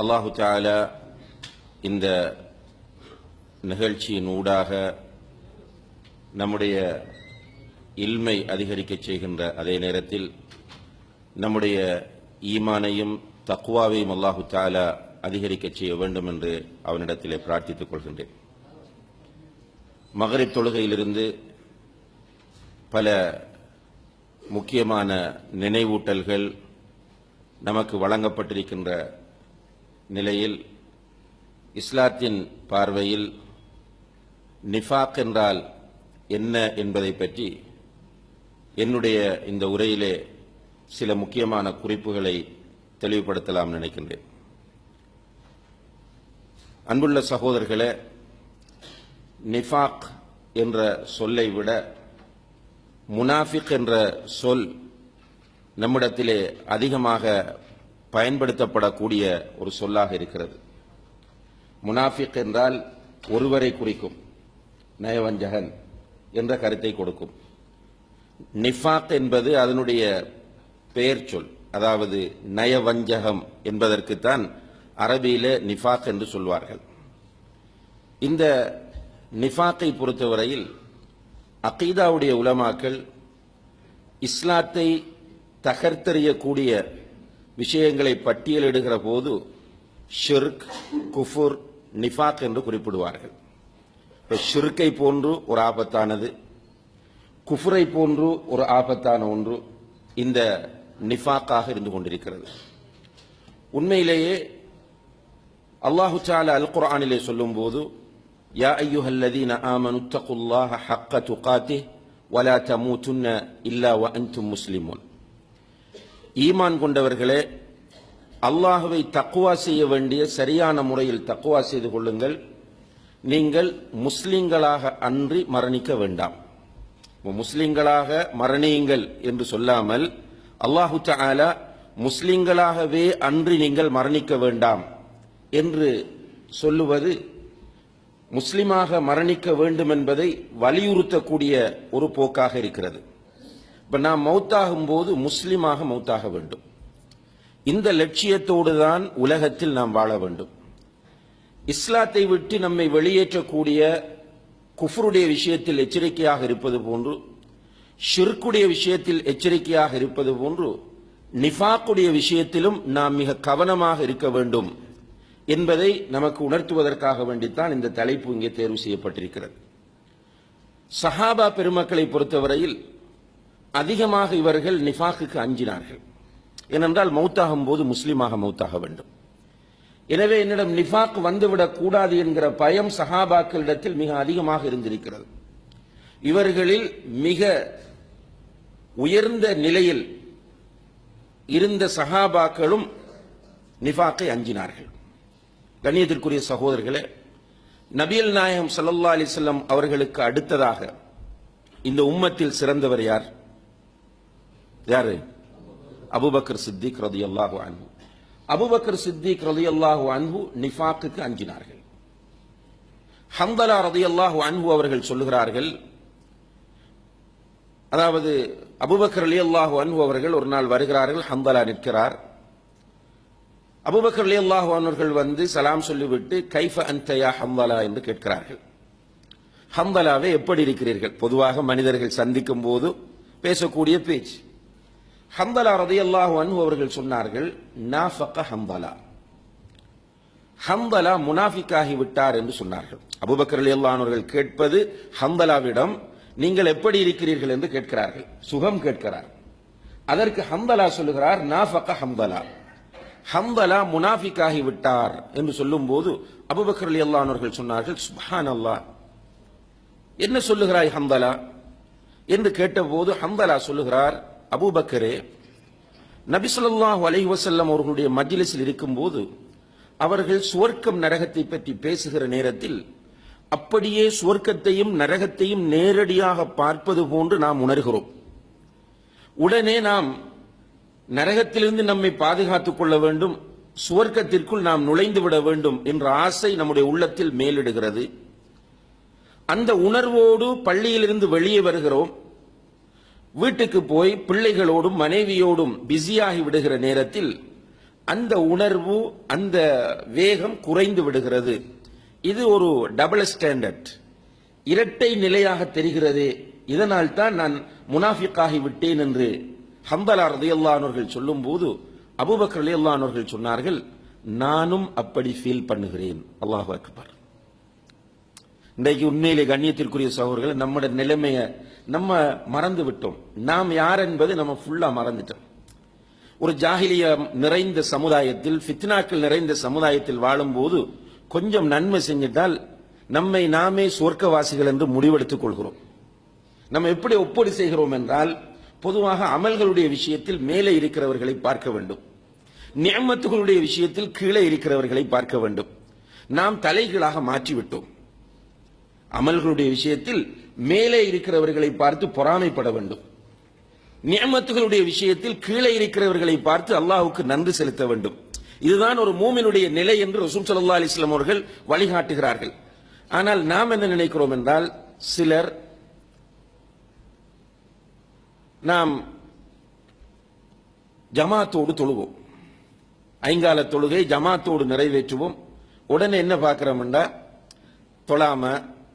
அல்லாஹு தாலா இந்த நிகழ்ச்சியின் ஊடாக நம்முடைய இல்மை அதிகரிக்கச் செய்கின்ற அதே நேரத்தில் நம்முடைய ஈமானையும் தக்குவாவையும் அல்லாஹு தாலா அதிகரிக்கச் செய்ய வேண்டும் என்று அவனிடத்திலே பிரார்த்தித்துக் கொள்கின்றேன். மகரிப் தொழுகையிலிருந்து பல முக்கியமான நினைவூட்டல்கள் நமக்கு வழங்கப்பட்டிருக்கின்ற நிலையில் இஸ்லாத்தின் பார்வையில் நிஃபாக் என்றால் என்ன என்பதை பற்றி என்னுடைய இந்த உரையிலே சில முக்கியமான குறிப்புகளை தெளிவுபடுத்தலாம் நினைக்கின்றேன். அன்புள்ள சகோதரர்களே நிஃபாக் என்ற சொல்லை விட முனாஃபிக் என்ற சொல் நம்மிடத்திலே அதிகமாக பயன்படுத்தப்படக்கூடிய ஒரு சொல்லாக இருக்கிறது. முனாஃபிக் என்றால் ஒருவரை குறிக்கும் நயவஞ்சகன் என்ற கருத்தை கொடுக்கும். நிஃபாக் என்பது அதனுடைய பெயர் சொல் அதாவது நயவஞ்சகம் என்பதற்குத்தான் அரபியில நிஃபாக் என்று சொல்வார்கள். இந்த நிஃபாக்கை பொறுத்தவரையில் அகீதாவுடைய உலமாக்கள் இஸ்லாத்தை தகர்த்தெறியக்கூடிய விஷயங்களை பட்டியலிடுகிற போது ஷிர்க் குஃபுர் நிஃபாக் என்று குறிப்பிடுவார்கள். இப்ப ஷிர்கை போன்று ஒரு ஆபத்தானது குஃபுரை போன்று ஒரு ஆபத்தான ஒன்று இந்த நிஃபாக்காக இருந்து கொண்டிருக்கிறது. உண்மையிலேயே அல்லாஹு சால அல் குர்ஆனிலே சொல்லும்போது யா ஐயுஹல்லதீன ஆமனு தகுல்லாஹ ஹக்க துகாத்தி வலா தமூதுன்ன இல்லா வ அன்தும் முஸ்லிமுன். ஈமான் கொண்டவர்களே அல்லாஹுவை தக்குவா செய்ய வேண்டிய சரியான முறையில் தக்குவா செய்து கொள்ளுங்கள். நீங்கள் முஸ்லிம்களாக அன்றி மரணிக்க வேண்டாம். முஸ்லிம்களாக மரணியுங்கள் என்று சொல்லாமல் அல்லாஹு ஆலா முஸ்லிம்களாகவே அன்றி நீங்கள் மரணிக்க வேண்டாம் என்று சொல்லுவது முஸ்லிமாக மரணிக்க வேண்டும் என்பதை வலியுறுத்தக்கூடிய ஒரு போக்காக இருக்கிறது. இப்போ நாம் மௌத்தாகும் போது முஸ்லீமாக மௌத்தாக வேண்டும். இந்த லட்சியத்தோடு தான் உலகத்தில் நாம் வாழ வேண்டும். இஸ்லாத்தை விட்டு நம்மை வெளியேற்றக்கூடிய குஃபருடைய விஷயத்தில் எச்சரிக்கையாக இருப்பது போன்று ஷிர்குடைய விஷயத்தில் எச்சரிக்கையாக இருப்பது போன்று நிஃபாக்குடைய விஷயத்திலும் நாம் மிக கவனமாக இருக்க வேண்டும் என்பதை நமக்கு உணர்த்துவதற்காக வேண்டித்தான் இந்த தலைப்பு இங்கே தேர்வு செய்யப்பட்டிருக்கிறது. சஹாபா பெருமக்களை பொறுத்தவரையில் அதிகமாக இவர்கள் நிஃபாக்குக்கு அஞ்சினார்கள். ஏனென்றால் மௌத்தாகும் போது முஸ்லீமாக மௌத்தாக வேண்டும். எனவே என்னிடம் நிஃபாக் வந்துவிடக் கூடாது என்கிற பயம் சஹாபாக்களிடத்தில் மிக அதிகமாக இருந்திருக்கிறது. இவர்களில் மிக உயர்ந்த நிலையில் இருந்த சஹாபாக்களும் நிஃபாக்கை அஞ்சினார்கள். கண்ணியத்திற்குரிய சகோதரர்களே நபியல் நாயகம் ஸல்லல்லாஹு அலிசல்லம் அவர்களுக்கு அடுத்ததாக இந்த உம்மத்தில் சிறந்தவர் யார்? யாரு? அபுபக்கர் சித்திக் ரலியல்லாஹு அன்பு அபுபக்கர் சித்திக் ரலியல்லாஹு அன்பு நிஃபாக்குக்கு அஞ்சினார்கள். ஹந்தலா ரலியல்லாஹு அன்பு அவர்கள் சொல்லுகிறார்கள் அதாவது அபுபக்கர் அலி அல்லாஹு அன்பு அவர்கள் ஒரு நாள் வருகிறார்கள் ஹந்தலா நிற்கிறார். அபுபக்கர் அலி அல்லாஹு அவர்கள் வந்து சலாம் சொல்லிவிட்டு கைஃப அந்தயா ஹந்தலா? என்று கேட்கிறார்கள். ஹந்தலாவே எப்படி இருக்கிறீர்கள்? பொதுவாக மனிதர்கள் சந்திக்கும் போது பேசக்கூடிய பேச்சு. ஹம்பலா ரதியல்லாஹு அன்பு அவர்கள் சொன்னார்கள் நாஃபக்க ஹம்பலா. ஹம்பலா முனாஃபிக்காகி விட்டார் என்று சொன்னார்கள். அபுபக்கர் ரலியல்லாஹு அவர்கள் கேட்பது ஹம்பலாவிடம் நீங்கள் எப்படி இருக்கிறீர்கள்? என்று கேட்கிறார்கள். சுகம் கேட்கிறார். அதற்கு ஹம்பலா சொல்லுகிறார் நாஃபக்க ஹம்பலா. ஹம்பலா முனாஃபிக்காகி விட்டார் என்று சொல்லும்போது அபூபக்கர் ரலியல்லாஹு அவர்கள் சொன்னார்கள் சுப்ஹானல்லாஹ். என்ன சொல்லுகிறாய் ஹம்பலா? என்று கேட்டபோது ஹம்பலா சொல்லுகிறார் அபூபக்கரே நபி ஸல்லல்லாஹு அலைஹி அவர்களுடைய மஜ்லிஸில் இருக்கும்போது அவர்கள் சுவர்க்கம் நரகத்தை பற்றி பேசுகிற நேரத்தில் அப்படியே சுவர்க்கத்தையும் நரகத்தையும் நேரடியாக பார்ப்பது போன்று நாம் உணர்கிறோம். உடனே நாம் நரகத்திலிருந்து நம்மை பாதுகாத்துக் கொள்ள வேண்டும் சுவர்க்கத்திற்குள் நாம் நுழைந்து விட வேண்டும் என்ற ஆசை நம்முடைய உள்ளத்தில் மேலிடுகிறது. அந்த உணர்வோடு பள்ளியிலிருந்து வெளியே வருகிறோம். வீட்டுக்கு போய் பிள்ளைகளோடும் மனைவியோடும் பிஸியாகி விடுகிற நேரத்தில் அந்த உணர்வு அந்த வேகம் குறைந்து விடுகிறது. இது ஒரு டபுள் ஸ்டாண்டர்ட் இரட்டை நிலையாக தெரிகிறது. இதனால் தான் நான் முனாஃபிக்காகி விட்டேன் என்று ஹம்பலா ரதியல்லானவர்கள் சொல்லும் போது அபூபக்கர் சொன்னார்கள் நானும் அப்படி ஃபீல் பண்ணுகிறேன். அல்லாஹ் அக்பர். இன்றைக்கு உண்மையிலே கண்ணியத்திற்குரிய சகோதரர்கள் நம்முடைய நிலைமையை நம்ம மறந்து விட்டோம். நாம் யார் என்பது நம்ம ஃபுல்லாக மறந்துட்டோம். ஒரு ஜாகிலிய நிறைந்த சமுதாயத்தில் ஃபித்னாக்கள் நிறைந்த சமுதாயத்தில் வாழும்போது கொஞ்சம் நன்மை செஞ்சிட்டால் நம்மை நாமே சொர்க்கவாசிகள் என்று முடிவெடுத்துக் கொள்கிறோம். நம்ம எப்படி ஒப்பீடு செய்கிறோம் என்றால் பொதுவாக அமல்களுடைய விஷயத்தில் மேலே இருக்கிறவர்களை பார்க்க வேண்டும். நியமத்துகளுடைய விஷயத்தில் கீழே இருக்கிறவர்களை பார்க்க வேண்டும். நாம் தலைகளாக மாற்றிவிட்டோம். அமல்களுடைய விஷயத்தில் மேலே இருக்கிறவர்களை பார்த்து பொறாமைப்பட வேண்டும். நியமத்துகளுடைய விஷயத்தில் கீழே இருக்கிறவர்களை பார்த்து அல்லாஹுக்கு நன்றி செலுத்த வேண்டும். இதுதான் ஒரு மூமினுடைய நிலை என்று ரசூல் சல்லா அலிஸ்லாம் அவர்கள் வழிகாட்டுகிறார்கள். ஆனால் நாம் என்ன நினைக்கிறோம் என்றால் சிலர் நாம் ஜமாத்தோடு தொழுவோம். ஐங்கால தொழுகை ஜமாத்தோடு நிறைவேற்றுவோம். உடனே என்ன பார்க்கிறோம்னா தொழாம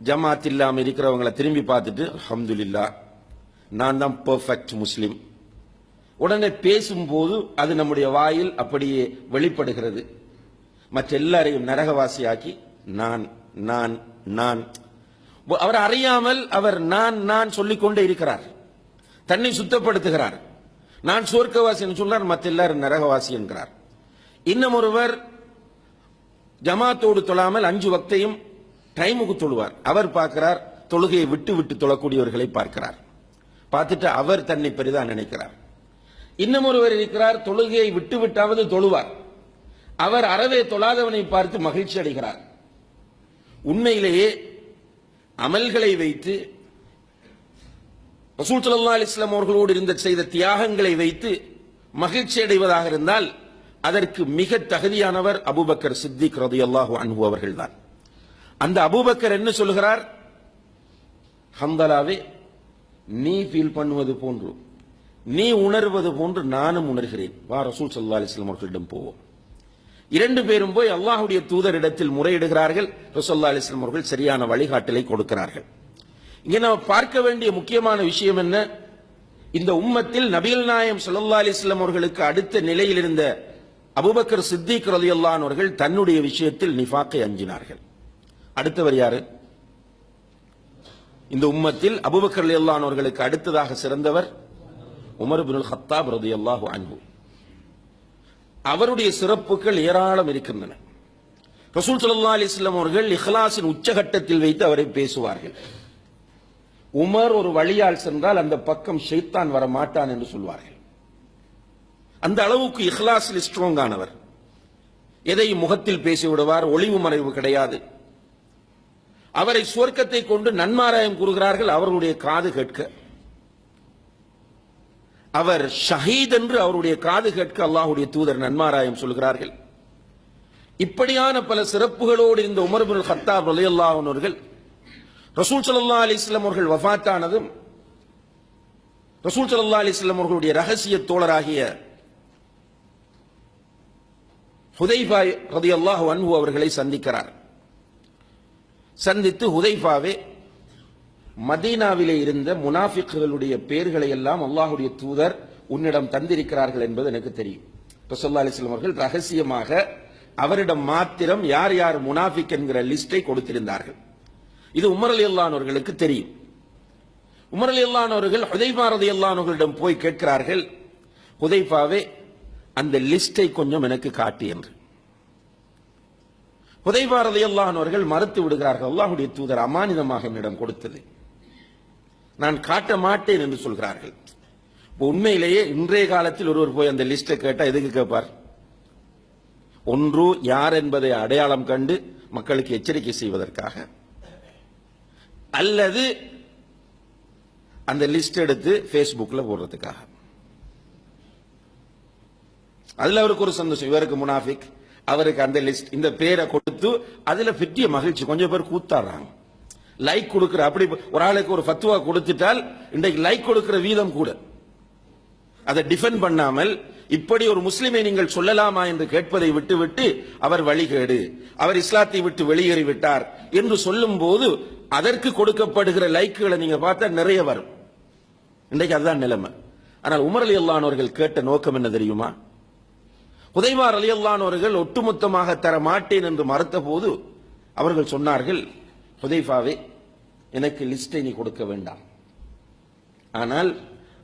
ஜமாத் இல்லாமல் இருக்கிறவங்கள திரும்பி பார்த்துட்டு அஹமதுல்லா நான் தான் பெர்ஃபெக்ட் முஸ்லீம். உடனே பேசும்போது அது நம்முடைய வாயில் அப்படியே வெளிப்படுகிறது. மற்ற எல்லாரையும் நரகவாசியாக்கி நான் நான் நான். அவர் அறியாமல் அவர் நான் நான் சொல்லிக்கொண்டே இருக்கிறார். தன்னை சுத்தப்படுத்துகிறார். நான் சொர்க்கவாசி சொன்னார் மற்ற எல்லாரும் நரகவாசி என்கிறார். இன்னும் ஒருவர் ஜமாத்தோடு தொழாமல் அஞ்சு வக்தையும் டைமுக்கு தொழுவார். அவர் பார்க்கிறார் தொழுகையை விட்டு விட்டு தொழக்கூடியவர்களை பார்க்கிறார். பார்த்துட்டு அவர் தன்னை பெரிதா நினைக்கிறார். இன்னும் ஒருவர் இருக்கிறார் தொழுகையை விட்டு விட்டாவது தொழுவார். அவர் அறவே தொழாதவனை பார்த்து மகிழ்ச்சி அடைகிறார். உண்மையிலேயே அமல்களை வைத்து ரசூல் ஸல்லல்லாஹு அலிஸ்லாம் அவர்களோடு இருந்த செய்த தியாகங்களை வைத்து மகிழ்ச்சி அடைவதாக இருந்தால் அதற்கு மிக தகுதியானவர் அபூபக்கர் சித்திக் ரலியல்லாஹு அன்பு அவர்கள்தான். அந்த அபூபக்கர் என்ன சொல்கிறார் ஹந்தலாவே நீ ஃபீல் பண்ணுவது போன்று நீ உணர்வது போன்று நானும் உணர்கிறேன். வா ரசூல் சல்லா அலிஸ்லாம் அவர்களிடம் போவோம். இரண்டு பேரும் போய் அல்லாஹுடைய தூதரிடத்தில் முறையிடுகிறார்கள். ரசூலுல்லாஹி அலிஸ்லாம் அவர்கள் சரியான வழிகாட்டலை கொடுக்கிறார்கள். இங்கே நாம் பார்க்க வேண்டிய முக்கியமான விஷயம் என்ன? இந்த உம்மத்தில் நபிகள் நாயம் ஸல்லல்லாஹு அலிஸ்லாம் அவர்களுக்கு அடுத்த நிலையில் இருந்த அபூபக்கர் சித்திக் ரலியல்லாஹு அவர்கள் தன்னுடைய விஷயத்தில் நிஃபாக்கை அஞ்சினார்கள். அடுத்தவர் யாரு? இந்த உம்மத்தில் அபுபக்கர் ரலியல்லாஹு அவர்களுக்கு அடுத்ததாக சிறந்தவர் உமர் இப்னுல் ஹத்தாப் ரலியல்லாஹு அன்பு அவருடைய சிறப்புகள் ஏராளம் இருக்கின்றன. ரசூல் சல்லா அலிஸ்லாம் அவர்கள் இஹ்லாசின் உச்சகட்டத்தில் வைத்து அவரை பேசுவார்கள். உமர் ஒரு வழியால் சென்றால் அந்த பக்கம் ஷைத்தான் வர மாட்டான் என்று சொல்வார்கள். அந்த அளவுக்கு இஹ்லாஸில் ஸ்ட்ராங் ஆனவர். எதையும் முகத்தில் பேசிவிடுவார் ஒளிவு மறைவு கிடையாது. அவரை சுவர்க்கத்தை கொண்டு நன்மாராயம் கூறுகிறார்கள் அவர்களுடைய காது கேட்க. அவர் ஷஹீத் என்று அவருடைய காது கேட்க அல்லாஹுடைய தூதர் நன்மாராயம் சொல்கிறார்கள். இப்படியான பல சிறப்புகளோடு இந்த உமர்புல் ஹத்தா ஹத்தாப் அவர்கள் ரசூல் சல்லா அலி இஸ்லாம் அவர்கள் வஃபாத்தானதும் ரசூல் சல்லா அலி இஸ்லாம் அவர்களுடைய ரகசிய தோழராகிய ஹுதைஃபா அல்லாஹ் வன் அவர்களை சந்திக்கிறார். சந்தித்து ஹுதைஃபாவே மதீனாவிலே இருந்த முனாஃபிக்குகளுடைய பெயர்களை எல்லாம் அல்லாஹுடைய தூதர் உன்னிடம் தந்திருக்கிறார்கள் என்பது எனக்கு தெரியும். இப்போ சொல்லா அலிஸ்லாம் அவர்கள் ரகசியமாக அவரிடம் மாத்திரம் யார் யார் முனாஃபிக் என்கிற லிஸ்டை கொடுத்திருந்தார்கள். இது உமர் அலி அல்லானவர்களுக்கு தெரியும். உமர் அலி அல்லானவர்கள் ஹுதைஃபா ரதி அல்லானவர்களிடம் போய் கேட்கிறார்கள் ஹுதைஃபாவே அந்த லிஸ்டை கொஞ்சம் எனக்கு காட்டு என்று. ஹுதைஃபா ரதி அல்லானவர்கள் மறுத்து விடுகிறார்கள். அல்லாஹுடைய தூதர் அமானிதமாக என்னிடம் கொடுத்தது. நான் காட்ட மாட்டேன் என்று சொல்கிறார்கள். உண்மையிலேயே இன்றைய காலத்தில் ஒருவர் போய் அந்த லிஸ்டை கேட்டால் எதுக்கு கேட்பார்? ஒன்று யார் என்பதை அடையாளம் கண்டு மக்களுக்கு எச்சரிக்கை செய்வதற்காக. அல்லது அந்த லிஸ்ட் எடுத்து ஃபேஸ்புக்கில் போடுறதுக்காக. அதில் அவருக்கு ஒரு சந்தோஷம். இவருக்கு முனாஃபிக். அவருக்கு அந்த லிஸ்ட் இந்த பேரை கொடுத்து அதுல பெரிய மகிழ்ச்சி. கொஞ்சம் பேர் கூத்தாடுறாங்க. லைக் கொடுக்கிற அப்படி ஒரு ஆளுக்கு ஒரு ஃபத்துவா கொடுத்துட்டால் இன்றைக்கு லைக் கொடுக்கிற வீதம் கூட. அதை டிஃபெண்ட் பண்ணாமல் இப்படி ஒரு முஸ்லிமை நீங்கள் சொல்லலாமா என்று கேட்பதை விட்டுவிட்டு அவர் வழிகேடு. அவர் இஸ்லாத்தை விட்டு வெளியேறி விட்டார் என்று சொல்லும் போது அதற்கு கொடுக்கப்படுகிற லைக்குகளை நீங்க பார்த்தா நிறைய வரும். இன்றைக்கு அதுதான் நிலைமை. ஆனால் உமரலி அல்லானவர்கள் கேட்ட நோக்கம் என்ன தெரியுமா? உதைவார் அலியல்லானோர்கள் ஒட்டுமொத்தமாக தர மாட்டேன் என்று மறுத்த போது அவர்கள் சொன்னார்கள் புதைஃபாவே எனக்கு லிஸ்டை நீ கொடுக்க வேண்டாம். ஆனால்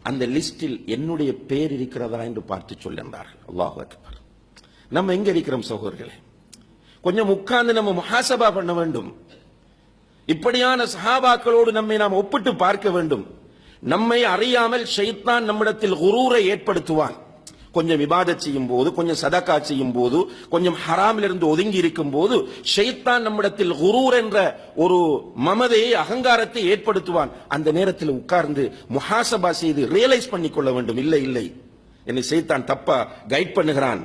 அந்த லிஸ்டில் என்னுடைய பேர் இருக்கிறதா என்று பார்த்து சொல்லிருந்தார்கள் அல்லாஹ் அக்பர். நம்ம எங்க இருக்கிறோம் சகோதரர்களே? கொஞ்சம் உட்கார்ந்து நம்ம முஹாசபா பண்ண வேண்டும். இப்படியான சஹாபாக்களோடு நம்மை நாம் ஒப்பிட்டு பார்க்க வேண்டும். நம்மை அறியாமல் ஷைத்தான் நம்மிடத்தில் குரூரை ஏற்படுத்துவான். கொஞ்சம் விவாதம் செய்யும் போது கொஞ்சம் சதக்கா செய்யும் போது கொஞ்சம் ஹராமில் இருந்து ஒதுங்கி இருக்கும் போது ஷைத்தான் நம்மிடத்தில் குரூர் என்ற ஒரு மமதையை அகங்காரத்தை ஏற்படுத்துவான். அந்த நேரத்தில் உட்கார்ந்து முஹாசபா செய்து ரியலைஸ் பண்ணிக்கொள்ள வேண்டும். இல்லை இல்லை. என்னை செய்தான் தப்பா கைட் பண்ணுகிறான்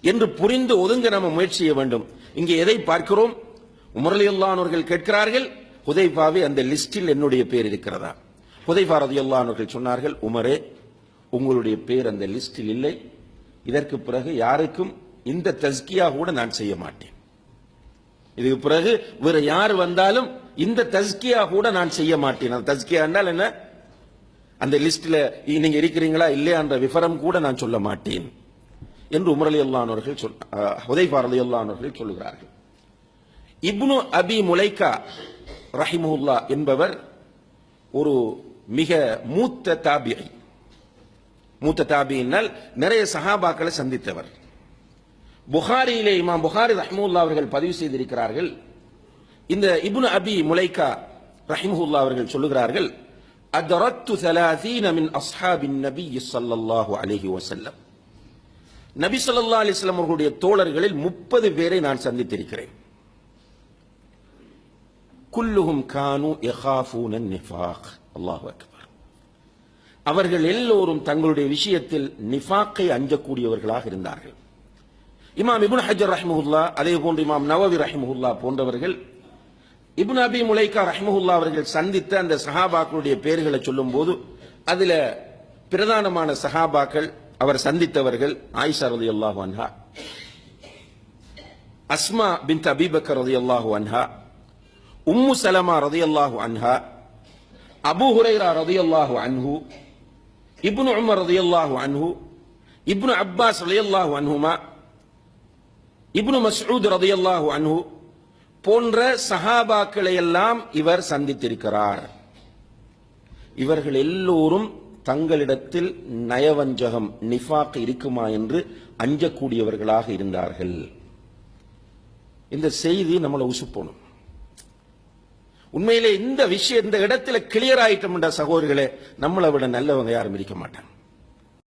என்று புரிந்து ஒதுங்க நம்ம முயற்சி செய்ய வேண்டும். இங்கே எதை பார்க்கிறோம்? உமரலியுல்லானவர்கள் கேட்கிறார்கள் ஹுதைபாவே அந்த லிஸ்டில் என்னுடைய பேர் இருக்கிறதா? ஹுதைபா ரதியுல்லானவர்கள் சொன்னார்கள் உமரே உங்களுடைய பேர் அந்த லிஸ்டில் இல்லை. இதற்கு பிறகு யாருக்கும் இந்த தஸ்கியா கூட நான் செய்ய மாட்டேன். இதுக்கு பிறகு வேற யார் வந்தாலும் இந்த தஸ்கியா கூட நான் செய்ய மாட்டேன். அந்த தஸ்கியா என்றால் என்ன? அந்த லிஸ்ட்ல நீங்க இருக்கிறீங்களா இல்லையா என்ற விவரம் கூட நான் சொல்ல மாட்டேன் என்று உமர் அலி அல்லானவர்கள் சொல் உதைபார் அலி அல்லானவர்கள் சொல்லுகிறார்கள் இப்னு அபி முலைக்கா ரஹிமுல்லா என்பவர் ஒரு மிக மூத்த தாபியை மூத்த தாபியினால் நிறைய சஹாபாக்களை சந்தித்தவர் புகாரியிலே இமாம் புகாரி ரஹ்முல்லா அவர்கள் பதிவு செய்திருக்கிறார்கள் இந்த இப்னு அபி முலைக்கா ரஹிமுல்லா அவர்கள் சொல்லுகிறார்கள் أدركت ثلاثين من أصحاب النبي صلى الله عليه وسلم நபி ஸல்லல்லாஹு அலைஹி வஸல்லம் அவர்களுடைய தோழர்களில் முப்பது பேரை நான் சந்தித்திருக்கிறேன் குல்லுஹும் கானு யகாஃபூன நிஃபாக் அல்லாஹு அக்பர் அவர்கள் எல்லோரும் தங்களுடைய விஷயத்தில் நிஃபாக்கை அஞ்சக்கூடியவர்களாக இருந்தார்கள். இமாம் இபுன் ஹஜர் ரஹ்மஹுல்லா அதே போன்று இமாம் நவவி ரஹ்மஹுல்லா போன்றவர்கள் இப்னு அபி முலைக்கா ரஹ்மஹுல்லா அவர்கள் சந்தித்த அந்த சஹாபாக்களுடைய பெயர்களை சொல்லும் போது அதுல பிரதானமான சஹாபாக்கள் அவர் சந்தித்தவர்கள் ஆயிஷா ரலியல்லாஹு அன்ஹா அஸ்மா பின் அபிபக்கர் ரதி அல்லாஹு அன்ஹா உம்மு சலமா ரதியல்லாஹு அன்ஹா அபு ஹுரைரா ரதியல்லாஹு அன்ஹு இப்னு உமர் ரதியல்லாஹு அன்ஹு இப்னு அப்பாஸ் ரதியல்லாஹு அன்ஹுமா இப்னு மஸ்ஊத் ரதியல்லாஹு அன்ஹு போன்ற சஹாபாக்களை எல்லாம் இவர் சந்தித்திருக்கிறார். இவர்கள் எல்லோரும் தங்களிடத்தில் நயவஞ்சகம் நிஃபாக் இருக்குமா என்று அஞ்சக்கூடியவர்களாக இருந்தார்கள். இந்த செய்தி நம்மளை உசுப்பணும் உண்மையிலே இந்த விஷயம் இந்த இடத்துல கிளியர் ஆயிட்டோம்டா சகோதரிகளே நம்மளை விட நல்லவங்க யாரும் இருக்க மாட்டாங்க.